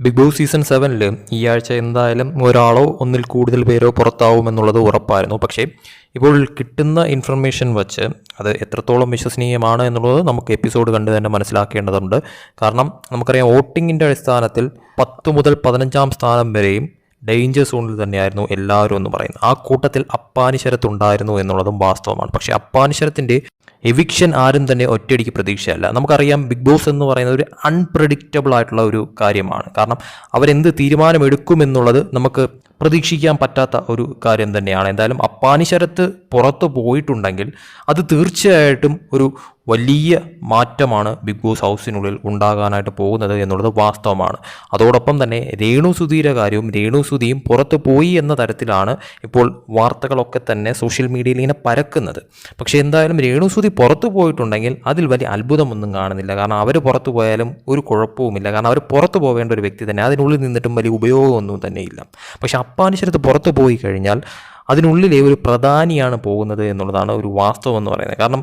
Big boss season സെവനിൽ ഈ ആഴ്ച എന്തായാലും ഒരാളോ ഒന്നിൽ കൂടുതൽ പേരോ പുറത്താവുമെന്നുള്ളത് ഉറപ്പായിരുന്നു. പക്ഷേ ഇപ്പോൾ കിട്ടുന്ന ഇൻഫർമേഷൻ വച്ച് അത് എത്രത്തോളം വിശ്വസനീയമാണ് എന്നുള്ളത് നമുക്ക് എപ്പിസോഡ് കണ്ട് തന്നെ മനസ്സിലാക്കേണ്ടതുണ്ട്. കാരണം നമുക്കറിയാം വോട്ടിങ്ങിന്റെ അടിസ്ഥാനത്തിൽ പത്ത് മുതൽ പതിനഞ്ചാം സ്ഥാനം വരെയും ഡേഞ്ചർ സോണിൽ തന്നെയായിരുന്നു എല്ലാവരും എന്ന് പറയുന്നത്. ആ കൂട്ടത്തിൽ അപ്പാനിശരത്തുണ്ടായിരുന്നു എന്നുള്ളതും വാസ്തവമാണ്. പക്ഷേ അപ്പാനിശരത്തിന്റെ എവിക്ഷൻ ആരും തന്നെ ഒറ്റയടിക്ക് പ്രതീക്ഷയല്ല. നമുക്കറിയാം ബിഗ് ബോസ് എന്ന് പറയുന്നത് ഒരു അൺപ്രഡിക്റ്റബിൾ ആയിട്ടുള്ള ഒരു കാര്യമാണ്. കാരണം അവരെന്ത് തീരുമാനമെടുക്കുമെന്നുള്ളത് നമുക്ക് പ്രതീക്ഷിക്കാൻ പറ്റാത്ത ഒരു കാര്യം തന്നെയാണ്. എന്തായാലും അപ്പാനിശരത്ത് പുറത്തു പോയിട്ടുണ്ടെങ്കിൽ അത് തീർച്ചയായിട്ടും ഒരു വലിയ മാറ്റമാണ് ബിഗ് ബോസ് ഹൗസിനുള്ളിൽ ഉണ്ടാകാനായിട്ട് പോകുന്നത് എന്നുള്ളത് വാസ്തവമാണ്. അതോടൊപ്പം തന്നെ രേണു സുധീര കാര്യവും രേണു സുധിയും പുറത്തു പോയി എന്ന തരത്തിലാണ് ഇപ്പോൾ വാർത്തകളൊക്കെ തന്നെ സോഷ്യൽ മീഡിയയിൽ ഇങ്ങനെ പരക്കുന്നത്. പക്ഷേ എന്തായാലും രേണു സുധി പുറത്തു പോയിട്ടുണ്ടെങ്കിൽ അതിൽ വലിയ അത്ഭുതമൊന്നും കാണുന്നില്ല. കാരണം അവർ പുറത്തു പോയാലും ഒരു കുഴപ്പവുമില്ല. കാരണം അവർ പുറത്തു പോവേണ്ട ഒരു വ്യക്തി തന്നെ അതിനുള്ളിൽ നിന്നിട്ടും വലിയ ഉപയോഗമൊന്നും തന്നെയില്ല. പക്ഷേ അപ്പാനിശരത്ത് പുറത്ത് പോയി കഴിഞ്ഞാൽ അതിനുള്ളിലെ ഒരു പ്രധാനിയാണ് പോകുന്നത് എന്നുള്ളതാണ് ഒരു വാസ്തവം എന്ന് പറയുന്നത്. കാരണം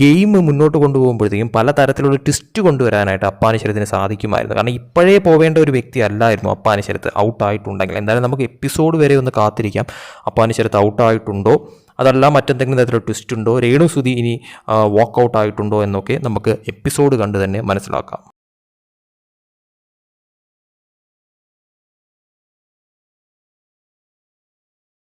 ഗെയിം മുന്നോട്ട് കൊണ്ടുപോകുമ്പോഴത്തേക്കും പല തരത്തിലുള്ള ട്വിസ്റ്റ് കൊണ്ടുവരാനായിട്ട് അപ്പാനിശ്വരത്തിന് സാധിക്കുമായിരുന്നു. കാരണം ഇപ്പോഴേ പോവേണ്ട ഒരു വ്യക്തി അല്ലായിരുന്നു അപ്പാനിശ്വരത്ത് ഔട്ടായിട്ടുണ്ടെങ്കിൽ എന്തായാലും നമുക്ക് എപ്പിസോഡ് വരെ ഒന്ന് കാത്തിരിക്കാം. അപ്പാനിശ്വരത്ത് ഔട്ടായിട്ടുണ്ടോ അതല്ല മറ്റെന്തെങ്കിലും തരത്തിലുള്ള ട്വിസ്റ്റ് ഉണ്ടോ? രേണു സുധി ഇനി വാക്കൗട്ട് ആയിട്ടുണ്ടോ എന്നൊക്കെ നമുക്ക് എപ്പിസോഡ് കണ്ട് തന്നെ മനസ്സിലാക്കാം.